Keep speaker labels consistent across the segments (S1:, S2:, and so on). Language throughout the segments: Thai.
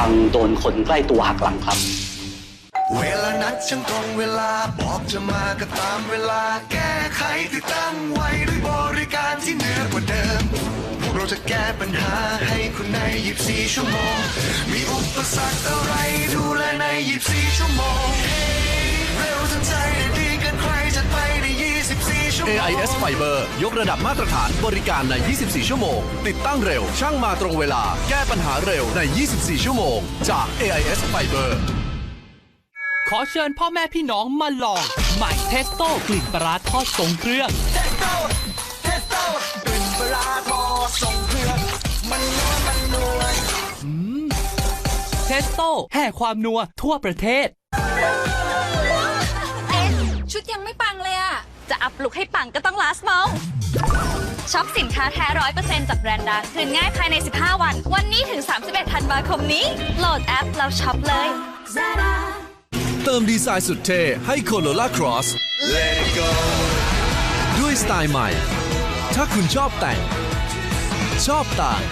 S1: วังโดนคนใกล้ตัวหักหลังครับ
S2: เวลานัดช่างตรงเวลาบอกจะมาก็ตามเวลา แก้ไขที่ตั้งไว้ด้วยบริการที่เหนือกว่าเดิม พวกเราจะแก้ปัญหาให้คุณใน 24 ชั่วโมง มีอุปสรรคอะไรดูแลใน 24 ชั่วโมง
S3: AIS Fiber ยกระดับมาตรฐานบริการใน 24 ชั่วโมง ติดตั้งเร็ว ช่างมาตรงเวลา แก้ปัญหาเร็วใน 24 ชั่วโมง จาก AIS Fiber
S4: ขอเชิญพ่อแม่พี่น้องมาลองใหม่เทสโต้กลิ่นปลาร้าทอดทรงเครื่อง เทสโต้แห่ความนัวทั่วประเทศ
S5: อะจะอัพลุกให้ปังก็ต้อง last mall ช็อปสินค้าแท้ร้อยเปอร์เซ็นต์จากแบรนด์ดังคืนง่ายภายใน 15 วัน วันนี้ถึง 31ธันวาคมนี้ โหลดแอปแล้วช็อปเลย
S3: เติมดีไซน์สุดเท่ให้ Corolla Cross
S2: Let it go
S3: ด้วยสไตล์ใหม่ ถ้าคุณชอบแต่ง ชอบต่าง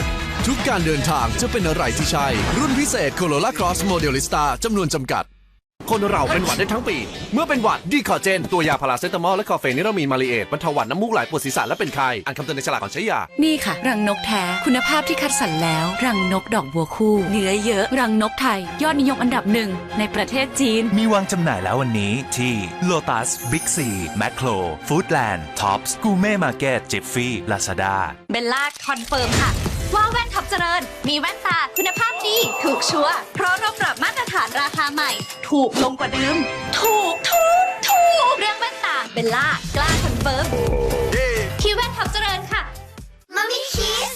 S3: ทุกการเดินทางจะเป็นอะไรที่ใช่ รุ่นพิเศษ Corolla Cross Modelista จำนวนจำกัด คนเราเป็นหวัดได้ทั้งปี เมื่อเป็นหวัดดีคอเจน ตัวยาพาราเซตามอลและคอเฟนิรามีนมาลีเอตบรรเทาหวัดน้ำมูกไหลปวดศีรษะและเป็นไข้อ่านคำเตือนในฉลากก่อนใช้ยา
S6: นี่ค่ะ รังนกแท้ คุณภาพที่คัดสรรแล้ว รังนกดอกบัวคู่ เนื้อเยอะ รังนกไทย ยอดนิยมอันดับหนึ่งในประเทศจีน
S7: มีวางจำหน่ายแล้ววันนี้ที่ Lotus Big C Macro Foodland Tops Gourmet Market Jiffy Lazada
S5: เบลล่าคอนเฟิร์มค่ะว่าแว่นท็อปเจริญ มีแว่นตาคุณภาพดีถูกชัวร์เพราะเราปรับมาตร ถูกลงกว่าเดิม ถูกถูกถูกเรื่องแว่นตาเบลล่ากล้าคอนเฟิร์มที่แว่นท็อปเจริญค่ะ
S8: มามีคิส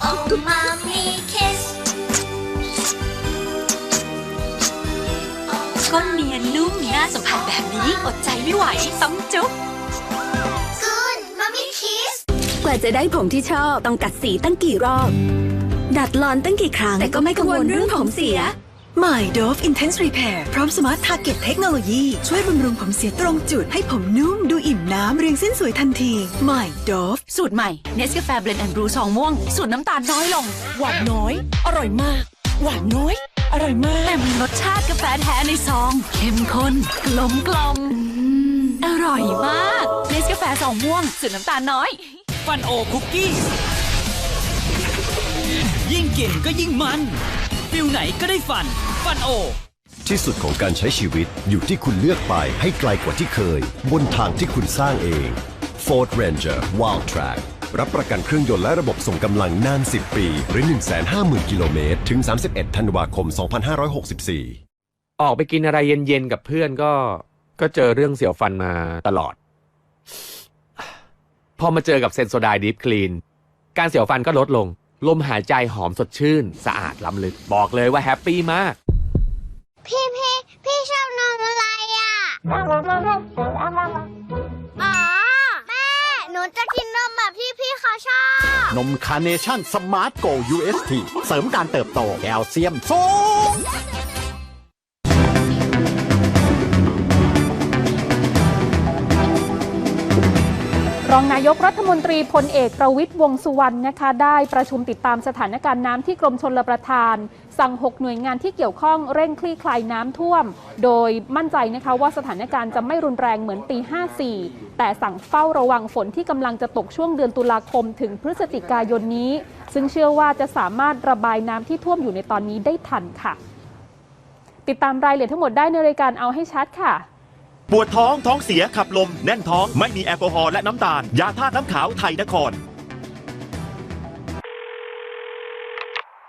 S8: โอ้มามีคิส
S5: ก้นเนียนนุ่มน่าสัมผัสแบบนี้อดใจไม่ไหวต้องจุ๊บ
S8: กูนมามีคิส
S9: กว่าจะได้ผมที่ชอบต้องกัดสีตั้งกี่รอบดัดลอนตั้งกี่ครั้งแต่ก็ไม่กังวลเรื่องผมเสีย
S10: ใหม่ Dove Intense Repair พร้อม Smart Target เทคโนโลยีช่วยบำรุงผมเสียตรงจุด ให้ผมนุ่มดูอิ่มน้ำเรียงเส้นสวยทันทีใหม่ Dove
S6: สูตรใหม่เนสกาแฟเบลนด์แอนด์บรูซองม่วง สูตรน้ำตาลน้อยลง
S10: หวานน้อย อร่อยมาก หวานน้อย อร่อยมาก
S6: แต่มีรสชาติกาแฟแท้ในซองเข้มข้นกลมกล่อมอร่อยมากเนสกาแฟซองม่วง สูตรน้ำตาลน้อย
S4: ฟันโอคุกกี้ยิ่งกินก็ยิ่งมัน ฟิลไหนก็ได้ฟัน ฟันโอ
S11: ที่สุดของการใช้ชีวิตอยู่ที่คุณเลือกไปให้ไกลกว่าที่เคย บนทางที่คุณสร้างเอง Ford Ranger Wild Track รับประกันเครื่องยนต์และระบบส่งกำลังนาน 10 ปี หรือ 150,000 กิโลเมตร ถึง 31 ธันวาคม 2564
S12: ออกไปกินอะไรเย็นๆ กับเพื่อนก็ ก็เจอเรื่องเสียวฟันมาตลอด พอมาเจอกับเซนโซไดดีฟคลีน การเสียวฟันก็ลดลง ลมหายใจหอมสดชื่น สะอาดล้ำลึก บอกเลยว่าแฮปปี้มาก
S8: พี่พี่พี่ชอบนมอะไรอะ อ๋อ แม่ หนูจะกินนมแบบที่พี่เขาชอบ
S13: นมคาร์เนชั่นสมาร์ทโก UST เสริมการเติบโตแคลเซียมสูง
S14: รองนายกรัฐมนตรีพลเอกประวิตยวงสุวรรณนะคะ ได้ประชุมติดตามสถานการณ์น้ำที่กรมชลประทาน สั่ง 6 หน่วยงานที่เกี่ยวข้องเร่งคลี่คลายน้ำท่วม โดยมั่นใจนะคะว่าสถานการณ์จะไม่รุนแรงเหมือนปี 54 แต่สั่งเฝ้าระวังฝนที่กำลังจะตกช่วงเดือนตุลาคมถึงพฤศจิกายนนี้ ซึ่งเชื่อว่าจะสามารถระบายน้ำที่ท่วมอยู่ในตอนนี้ได้ทันค่ะ ติดตามรายละเอียดทั้งหมดได้ในรายการเอาให้ชัดค่ะ
S15: ปวดท้องท้องเสียขับลม แน่นท้องไม่มีแอลกอฮอล์และน้ำตาล ยาธาตุน้ำขาวไทยนคร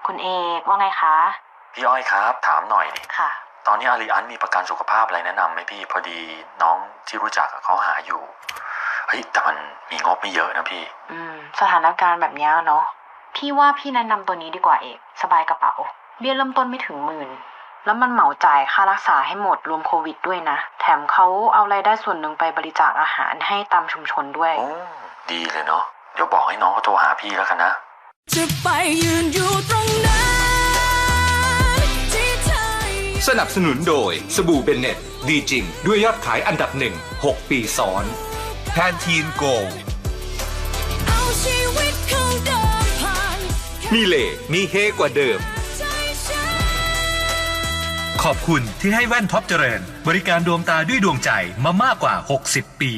S16: คุณเอกว่าไงคะ
S17: พี่อ้อยครับ ถามหน่อยดิ
S16: ค่ะ
S17: ตอนนี้อารีอันมีประกันสุขภาพอะไรแนะนำไหมพี่พอดีน้องที่รู้จักอะเขาหาอยู่เฮ้ยแต่มันมีงบไม่เยอะนะพี่
S16: อืม สถานการณ์แบบเนี้ยเนาะพี่ว่าพี่แนะนำตัวนี้ดีกว่าเอก สบายกระเป๋า เบี้ยเริ่มต้นไม่ถึงหมื่น แล้วมันเหมาจ่ายค่ารักษาให้หมดรวมโควิดด้วยนะ แถมเขาเอารายได้ส่วนหนึ่งไปบริจาคอาหารให้ตามชุมชนด้วย
S17: ดีเลยเนาะเดี๋ยวบอกให้น้องเขาโทรหาพี่แล้วกันนะ
S6: จะไปยืนอยู่ตรงนั้นที่เธอ
S18: สนับสนุนโดยสบู่เบนเน็ตดีจริง ด้วยยอดขายอันดับหนึ่ง6ปีซ้อนแพนทีนโก
S6: เอาชีวิตเขาเดินผ่าน
S18: มีเลมีเฮกว่าเดิม ขอบคุณที่ให้แว่นท็อปเจริญ บริการดวงตาด้วยดวงใจมามากกว่า 60 ปี